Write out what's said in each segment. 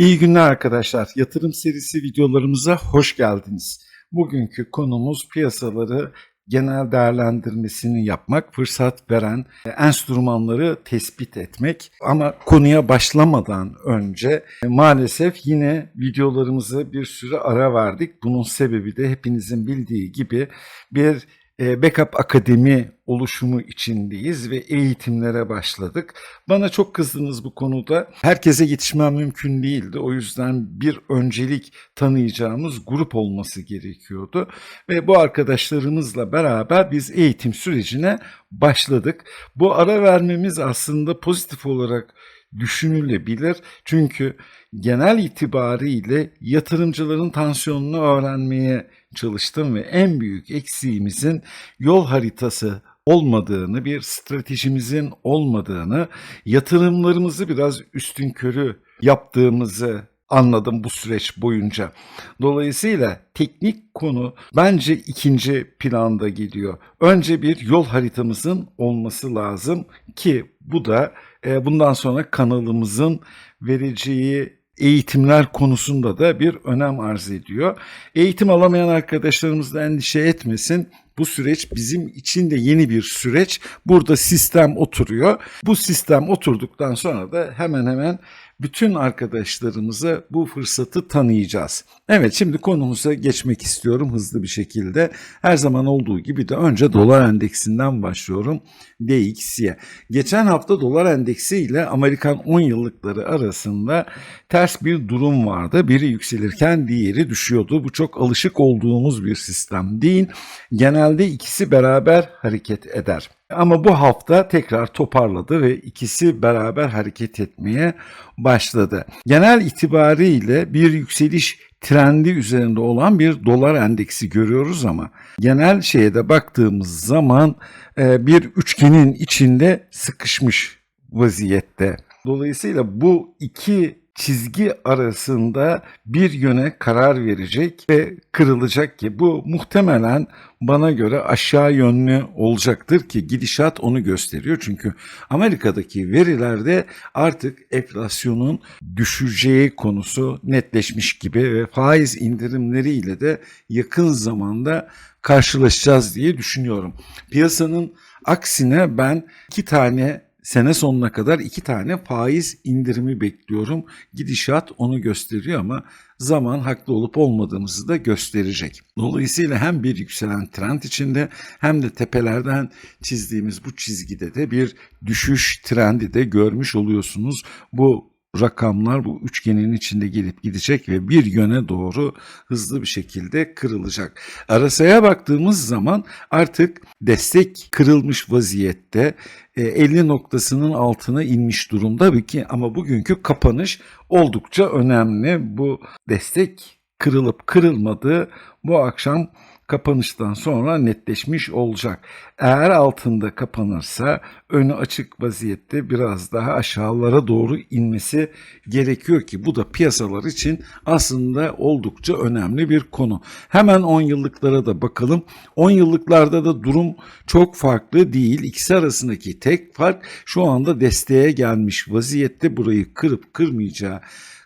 İyi günler arkadaşlar. Yatırım serisi videolarımıza hoş geldiniz. Bugünkü konumuz piyasaları genel değerlendirmesini yapmak, fırsat veren e, enstrümanları tespit etmek. Ama konuya başlamadan önce e, maalesef yine videolarımıza bir süre ara verdik. Bunun sebebi de hepinizin bildiği gibi bir Backup Akademi oluşumu içindeyiz ve eğitimlere başladık. Bana çok kızdınız bu konuda. Herkese yetişmem mümkün değildi. O yüzden bir öncelik tanıyacağımız grup olması gerekiyordu. Ve bu arkadaşlarımızla beraber biz eğitim sürecine başladık. Bu ara vermemiz aslında pozitif olarak düşünülebilir. Çünkü genel itibariyle yatırımcıların tansiyonunu öğrenmeye çalıştım ve en büyük eksiğimizin yol haritası olmadığını, bir stratejimizin olmadığını, yatırımlarımızı biraz üstün körü yaptığımızı anladım bu süreç boyunca. Dolayısıyla teknik konu bence ikinci planda geliyor. Önce bir yol haritamızın olması lazım ki bu da bundan sonra kanalımızın vereceği eğitimler konusunda da bir önem arz ediyor. Eğitim alamayan arkadaşlarımız da endişe etmesin. Bu süreç bizim için de yeni bir süreç. Burada sistem oturuyor. Bu sistem oturduktan sonra da hemen hemen bütün arkadaşlarımıza bu fırsatı tanıyacağız. Evet şimdi konumuza geçmek istiyorum hızlı bir şekilde. Her zaman olduğu gibi de önce dolar endeksinden başlıyorum. DXY. Geçen hafta dolar endeksi ile Amerikan 10 yıllıkları arasında ters bir durum vardı. Biri yükselirken diğeri düşüyordu. Bu çok alışık olduğumuz bir sistem değil. Genelde ikisi beraber hareket eder. Ama bu hafta tekrar toparladı ve ikisi beraber hareket etmeye başladı. Genel itibariyle bir yükseliş trendi üzerinde olan bir dolar endeksi görüyoruz ama genel şeye de baktığımız zaman e, bir üçgenin içinde sıkışmış vaziyette. Dolayısıyla bu iki çizgi arasında bir yöne karar verecek ve kırılacak ki bu muhtemelen bana göre aşağı yönlü olacaktır ki gidişat onu gösteriyor. Çünkü Amerika'daki verilerde artık enflasyonun düşeceği konusu netleşmiş gibi ve faiz indirimleriyle de yakın zamanda karşılaşacağız diye düşünüyorum. Piyasanın aksine ben iki tane sene sonuna kadar iki tane faiz indirimi bekliyorum. Gidişat onu gösteriyor ama zaman haklı olup olmadığımızı da gösterecek. Dolayısıyla hem bir yükselen trend içinde hem de tepelerden çizdiğimiz bu çizgide de bir düşüş trendi de görmüş oluyorsunuz. Bu rakamlar bu üçgenin içinde gelip gidecek ve bir yöne doğru hızlı bir şekilde kırılacak. Arasaya baktığımız zaman artık destek kırılmış vaziyette 50 noktasının altına inmiş durumda ki ama bugünkü kapanış oldukça önemli. Bu destek kırılıp kırılmadığı bu akşam kapanıştan sonra netleşmiş olacak. Eğer altında kapanırsa önü açık vaziyette biraz daha aşağılara doğru inmesi gerekiyor ki bu da piyasalar için aslında oldukça önemli bir konu. Hemen 10 yıllıklara da bakalım. 10 yıllıklarda da durum çok farklı değil. İkisi arasındaki tek fark şu anda desteğe gelmiş vaziyette burayı kırıp kırmayacağı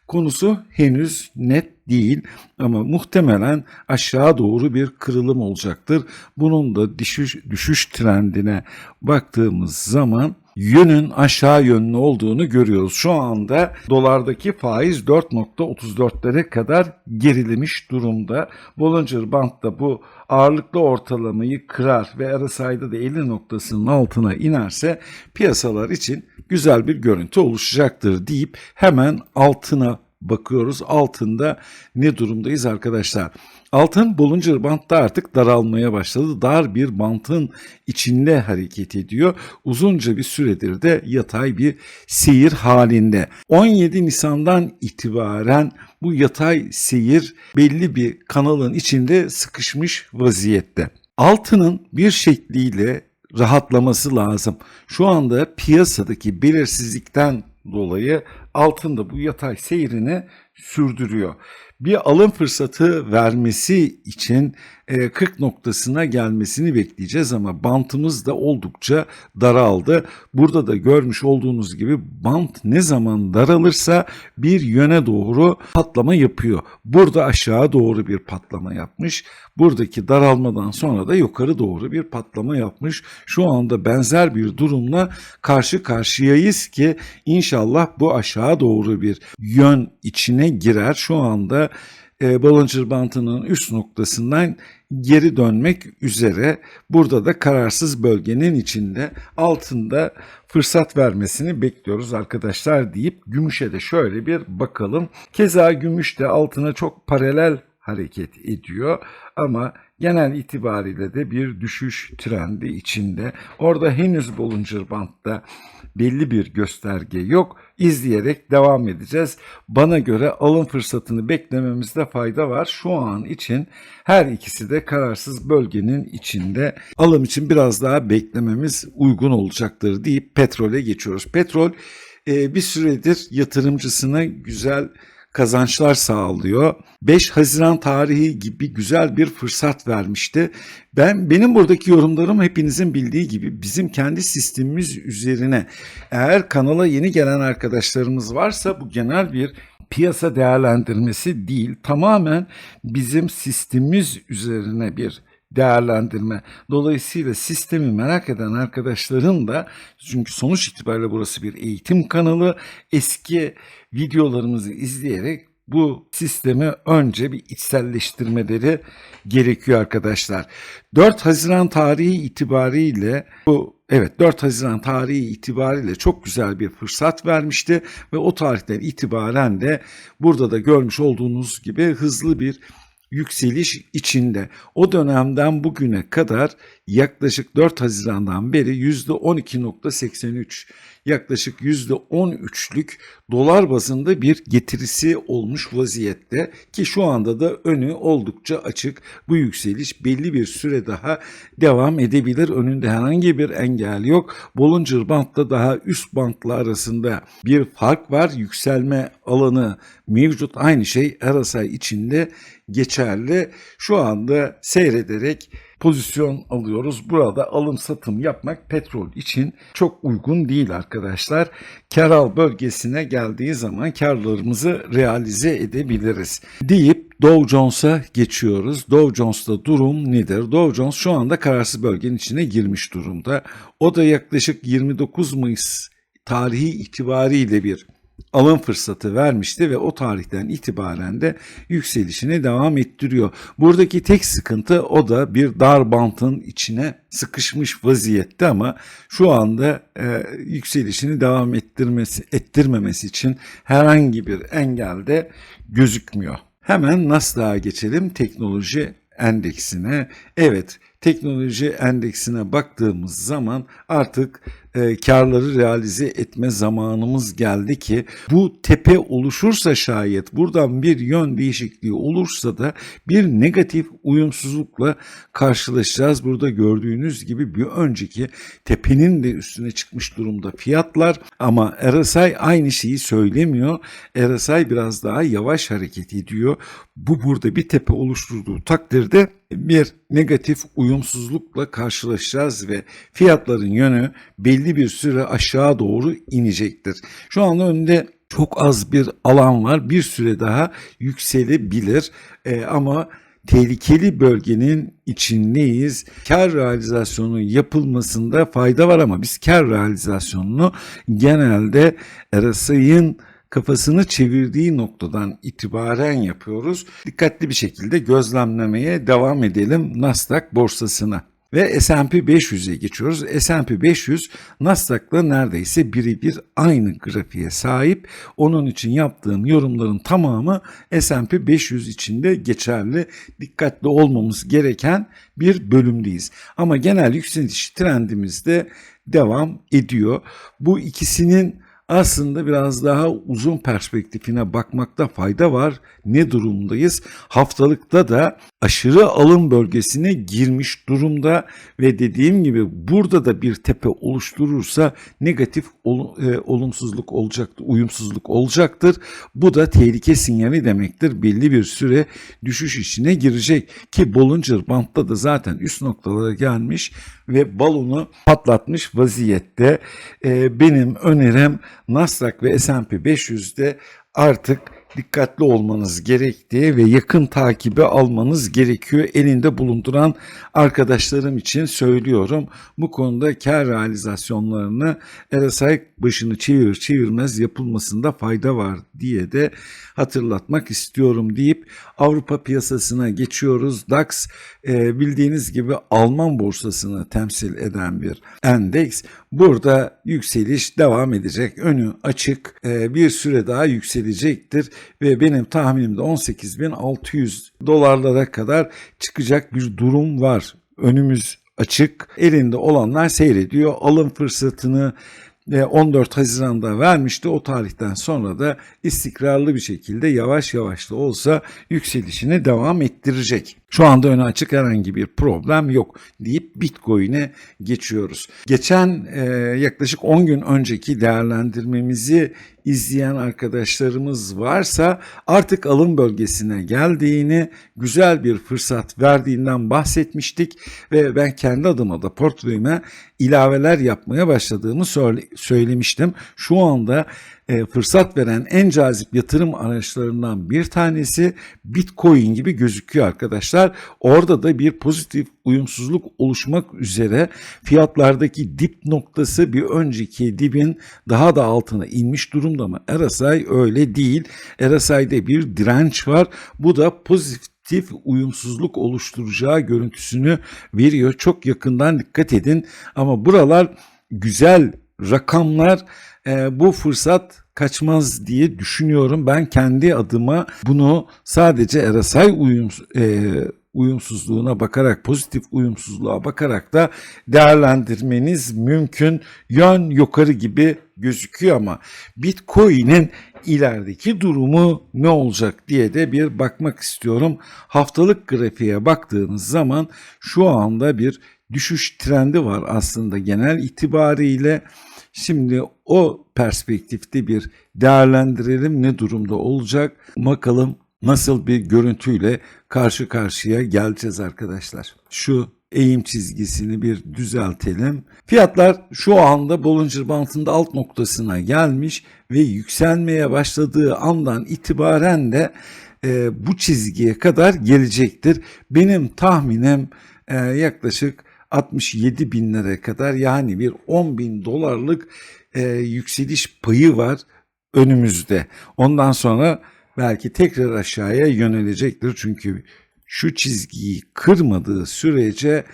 konusu henüz net değil ama muhtemelen aşağı doğru bir kırılım olacaktır. Bunun da düşüş, düşüş trendine baktığımız zaman yönün aşağı yönlü olduğunu görüyoruz. Şu anda dolardaki faiz 4.34'lere kadar gerilemiş durumda. Bollinger Band da bu ağırlıklı ortalamayı kırar ve RSI'da da 50 noktasının altına inerse piyasalar için güzel bir görüntü oluşacaktır deyip hemen altına bakıyoruz. Altında ne durumdayız arkadaşlar? Altın Bollinger Band'da artık daralmaya başladı. Dar bir bantın içinde hareket ediyor. Uzunca bir süredir de yatay bir seyir halinde. 17 Nisan'dan itibaren bu yatay seyir belli bir kanalın içinde sıkışmış vaziyette. Altının bir şekliyle rahatlaması lazım. Şu anda piyasadaki belirsizlikten dolayı altında bu yatay seyrini sürdürüyor. Bir alım fırsatı vermesi için 40 noktasına gelmesini bekleyeceğiz ama bantımız da oldukça daraldı. Burada da görmüş olduğunuz gibi bant ne zaman daralırsa bir yöne doğru patlama yapıyor. Burada aşağı doğru bir patlama yapmış. Buradaki daralmadan sonra da yukarı doğru bir patlama yapmış. Şu anda benzer bir durumla karşı karşıyayız ki inşallah bu aşağı doğru bir yön içine girer. Şu anda e, Bollinger Bantı'nın üst noktasından geri dönmek üzere. Burada da kararsız bölgenin içinde altında fırsat vermesini bekliyoruz arkadaşlar deyip gümüşe de şöyle bir bakalım. Keza gümüş de altına çok paralel hareket ediyor ama genel itibariyle de bir düşüş trendi içinde. Orada henüz Bollinger Band'da belli bir gösterge yok. İzleyerek devam edeceğiz. Bana göre alım fırsatını beklememizde fayda var. Şu an için her ikisi de kararsız bölgenin içinde. Alım için biraz daha beklememiz uygun olacaktır deyip petrole geçiyoruz. Petrol e, bir süredir yatırımcısına güzel kazançlar sağlıyor. 5 Haziran tarihi gibi güzel bir fırsat vermişti. Ben benim buradaki yorumlarım hepinizin bildiği gibi bizim kendi sistemimiz üzerine eğer kanala yeni gelen arkadaşlarımız varsa bu genel bir piyasa değerlendirmesi değil. Tamamen bizim sistemimiz üzerine bir değerlendirme. Dolayısıyla sistemi merak eden arkadaşların da çünkü sonuç itibariyle burası bir eğitim kanalı. Eski videolarımızı izleyerek bu sistemi önce bir içselleştirmeleri gerekiyor arkadaşlar. 4 Haziran tarihi itibariyle bu evet 4 Haziran tarihi itibariyle çok güzel bir fırsat vermişti ve o tarihten itibaren de burada da görmüş olduğunuz gibi hızlı bir yükseliş içinde. O dönemden bugüne kadar yaklaşık 4 Haziran'dan beri %12.83 yaklaşık %13'lük dolar bazında bir getirisi olmuş vaziyette ki şu anda da önü oldukça açık. Bu yükseliş belli bir süre daha devam edebilir. Önünde herhangi bir engel yok. Bollinger Band'la daha üst bantla arasında bir fark var. Yükselme alanı mevcut. Aynı şey RSI içinde geçerli. Şu anda seyrederek pozisyon alıyoruz. Burada alım satım yapmak petrol için çok uygun değil arkadaşlar. Karal bölgesine geldiği zaman karlarımızı realize edebiliriz. Deyip Dow Jones'a geçiyoruz. Dow Jones'ta durum nedir? Dow Jones şu anda kararsız bölgenin içine girmiş durumda. O da yaklaşık 29 Mayıs tarihi itibariyle bir alım fırsatı vermişti ve o tarihten itibaren de yükselişini devam ettiriyor. Buradaki tek sıkıntı o da bir dar bantın içine sıkışmış vaziyette ama şu anda e, yükselişini devam ettirmesi ettirmemesi için herhangi bir engel de gözükmüyor. Hemen Nasdaq'a geçelim teknoloji endeksine. Evet, teknoloji endeksine baktığımız zaman artık e, karları realize etme zamanımız geldi ki bu tepe oluşursa şayet buradan bir yön değişikliği olursa da bir negatif uyumsuzlukla karşılaşacağız. Burada gördüğünüz gibi bir önceki tepenin de üstüne çıkmış durumda fiyatlar ama RSI aynı şeyi söylemiyor. RSI biraz daha yavaş hareket ediyor. Bu burada bir tepe oluşturduğu takdirde bir negatif uyumsuzlukla karşılaşacağız ve fiyatların yönü belli bir süre aşağı doğru inecektir. Şu anda önünde çok az bir alan var. Bir süre daha yükselebilir ee, ama tehlikeli bölgenin içindeyiz. Kar realizasyonu yapılmasında fayda var ama biz kar realizasyonunu genelde RSI'ın kafasını çevirdiği noktadan itibaren yapıyoruz. Dikkatli bir şekilde gözlemlemeye devam edelim Nasdaq borsasına. Ve S&P 500'e geçiyoruz. S&P 500 Nasdaq'la neredeyse birebir aynı grafiğe sahip. Onun için yaptığım yorumların tamamı S&P 500 içinde geçerli. Dikkatli olmamız gereken bir bölümdeyiz. Ama genel yükseliş trendimizde devam ediyor. Bu ikisinin aslında biraz daha uzun perspektifine bakmakta fayda var. Ne durumdayız? Haftalıkta da aşırı alım bölgesine girmiş durumda ve dediğim gibi burada da bir tepe oluşturursa negatif e, olumsuzluk olacaktır, uyumsuzluk olacaktır. Bu da tehlike sinyali demektir. Belli bir süre düşüş içine girecek ki Bollinger Band'da da zaten üst noktalara gelmiş ve balonu patlatmış vaziyette. E, benim önerim Nasdaq ve S&P 500'de artık dikkatli olmanız gerektiği ve yakın takibi almanız gerekiyor. Elinde bulunduran arkadaşlarım için söylüyorum. Bu konuda kar realizasyonlarını RSI başını çevir çevirmez yapılmasında fayda var diye de hatırlatmak istiyorum deyip Avrupa piyasasına geçiyoruz. DAX e, bildiğiniz gibi Alman borsasını temsil eden bir endeks. Burada yükseliş devam edecek. Önü açık. E, bir süre daha yükselecektir ve benim tahminimde 18.600 dolarlara kadar çıkacak bir durum var. Önümüz açık. Elinde olanlar seyrediyor. Alım fırsatını 14 Haziran'da vermişti. O tarihten sonra da istikrarlı bir şekilde yavaş yavaş da olsa yükselişini devam ettirecek. Şu anda öne açık herhangi bir problem yok deyip Bitcoin'e geçiyoruz. Geçen e, yaklaşık 10 gün önceki değerlendirmemizi izleyen arkadaşlarımız varsa artık alım bölgesine geldiğini, güzel bir fırsat verdiğinden bahsetmiştik ve ben kendi adıma da portföyüme ilaveler yapmaya başladığımı söyle- söylemiştim. Şu anda e, fırsat veren en cazip yatırım araçlarından bir tanesi Bitcoin gibi gözüküyor arkadaşlar. Orada da bir pozitif uyumsuzluk oluşmak üzere fiyatlardaki dip noktası bir önceki dibin daha da altına inmiş durumda mı? RSI öyle değil. RSI'de bir direnç var. Bu da pozitif uyumsuzluk oluşturacağı görüntüsünü veriyor. Çok yakından dikkat edin ama buralar güzel rakamlar e, bu fırsat kaçmaz diye düşünüyorum. Ben kendi adıma bunu sadece RSI uyum, e, uyumsuzluğuna bakarak, pozitif uyumsuzluğa bakarak da değerlendirmeniz mümkün. Yön yukarı gibi gözüküyor ama Bitcoin'in ilerideki durumu ne olacak diye de bir bakmak istiyorum. Haftalık grafiğe baktığınız zaman şu anda bir düşüş trendi var aslında genel itibariyle. Şimdi o perspektifte bir değerlendirelim ne durumda olacak. Bakalım nasıl bir görüntüyle karşı karşıya geleceğiz arkadaşlar. Şu eğim çizgisini bir düzeltelim. Fiyatlar şu anda Bollinger Band'ın alt noktasına gelmiş ve yükselmeye başladığı andan itibaren de e, bu çizgiye kadar gelecektir. Benim tahminim e, yaklaşık 67 binlere kadar yani bir 10 bin dolarlık e, yükseliş payı var önümüzde. Ondan sonra belki tekrar aşağıya yönelecektir. Çünkü şu çizgiyi kırmadığı sürece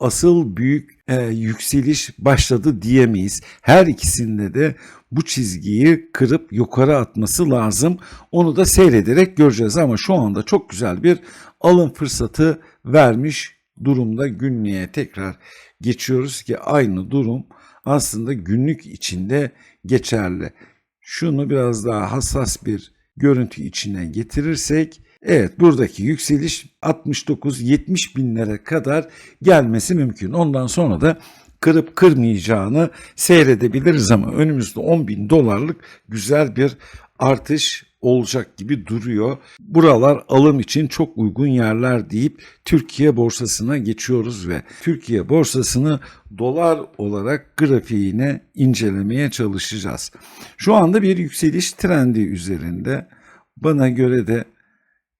asıl büyük e, yükseliş başladı diyemeyiz. Her ikisinde de bu çizgiyi kırıp yukarı atması lazım. Onu da seyrederek göreceğiz ama şu anda çok güzel bir alım fırsatı vermiş durumda günlüğe tekrar geçiyoruz ki aynı durum aslında günlük içinde geçerli. Şunu biraz daha hassas bir görüntü içine getirirsek evet buradaki yükseliş 69-70 binlere kadar gelmesi mümkün. Ondan sonra da kırıp kırmayacağını seyredebiliriz ama önümüzde 10 bin dolarlık güzel bir artış olacak gibi duruyor. Buralar alım için çok uygun yerler deyip Türkiye borsasına geçiyoruz ve Türkiye borsasını dolar olarak grafiğine incelemeye çalışacağız. Şu anda bir yükseliş trendi üzerinde. Bana göre de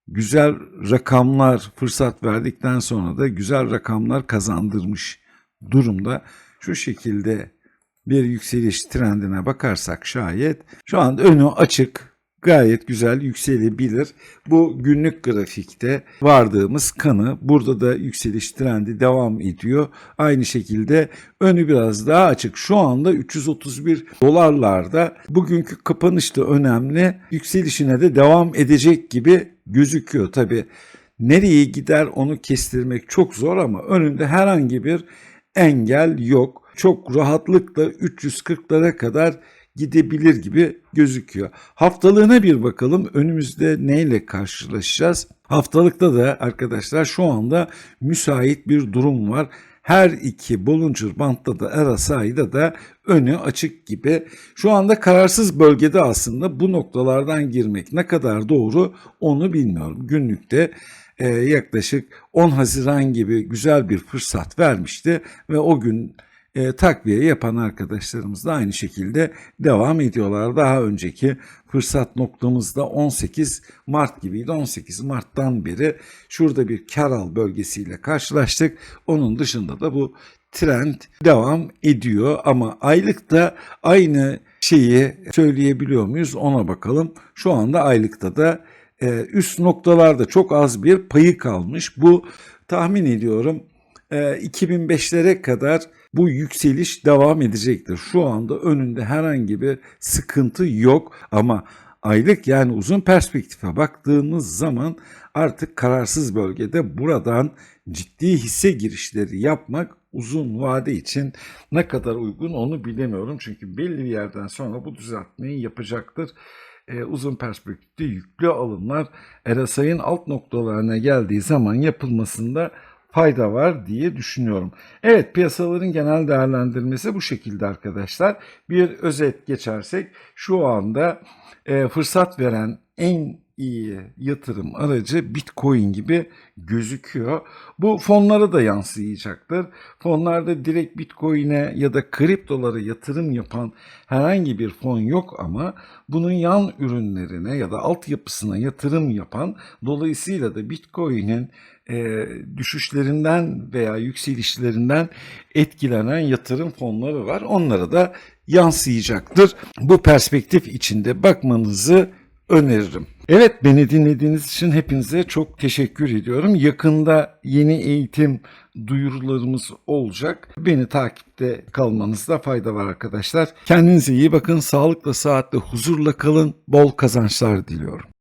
güzel rakamlar fırsat verdikten sonra da güzel rakamlar kazandırmış durumda. Şu şekilde bir yükseliş trendine bakarsak şayet şu anda önü açık gayet güzel yükselebilir. Bu günlük grafikte vardığımız kanı burada da yükseliş trendi devam ediyor. Aynı şekilde önü biraz daha açık. Şu anda 331 dolarlarda bugünkü kapanış da önemli. Yükselişine de devam edecek gibi gözüküyor. Tabi nereye gider onu kestirmek çok zor ama önünde herhangi bir engel yok. Çok rahatlıkla 340'lara kadar gidebilir gibi gözüküyor. Haftalığına bir bakalım. Önümüzde neyle karşılaşacağız? Haftalıkta da arkadaşlar şu anda müsait bir durum var. Her iki Bollinger bantta da RSI'da da önü açık gibi. Şu anda kararsız bölgede aslında bu noktalardan girmek ne kadar doğru onu bilmiyorum. Günlükte e, yaklaşık 10 Haziran gibi güzel bir fırsat vermişti ve o gün e, takviye yapan arkadaşlarımız da aynı şekilde devam ediyorlar. Daha önceki fırsat noktamızda 18 Mart gibiydi. 18 Mart'tan beri şurada bir kar bölgesiyle karşılaştık. Onun dışında da bu trend devam ediyor ama aylıkta aynı şeyi söyleyebiliyor muyuz ona bakalım. Şu anda aylıkta da e, üst noktalarda çok az bir payı kalmış. Bu tahmin ediyorum e, 2005'lere kadar bu yükseliş devam edecektir. Şu anda önünde herhangi bir sıkıntı yok ama aylık yani uzun perspektife baktığımız zaman artık kararsız bölgede buradan ciddi hisse girişleri yapmak uzun vade için ne kadar uygun onu bilemiyorum. Çünkü belli bir yerden sonra bu düzeltmeyi yapacaktır. Ee, uzun perspektifte yüklü alımlar RSI'nin alt noktalarına geldiği zaman yapılmasında fayda var diye düşünüyorum. Evet piyasaların genel değerlendirmesi bu şekilde arkadaşlar. Bir özet geçersek şu anda e, fırsat veren en iyi yatırım aracı Bitcoin gibi gözüküyor. Bu fonlara da yansıyacaktır. Fonlarda direkt Bitcoin'e ya da kriptolara yatırım yapan herhangi bir fon yok ama bunun yan ürünlerine ya da altyapısına yatırım yapan dolayısıyla da Bitcoin'in e, düşüşlerinden veya yükselişlerinden etkilenen yatırım fonları var. Onlara da yansıyacaktır. Bu perspektif içinde bakmanızı öneririm. Evet beni dinlediğiniz için hepinize çok teşekkür ediyorum. Yakında yeni eğitim duyurularımız olacak. Beni takipte kalmanızda fayda var arkadaşlar. Kendinize iyi bakın. Sağlıkla, saatle, huzurla kalın. Bol kazançlar diliyorum.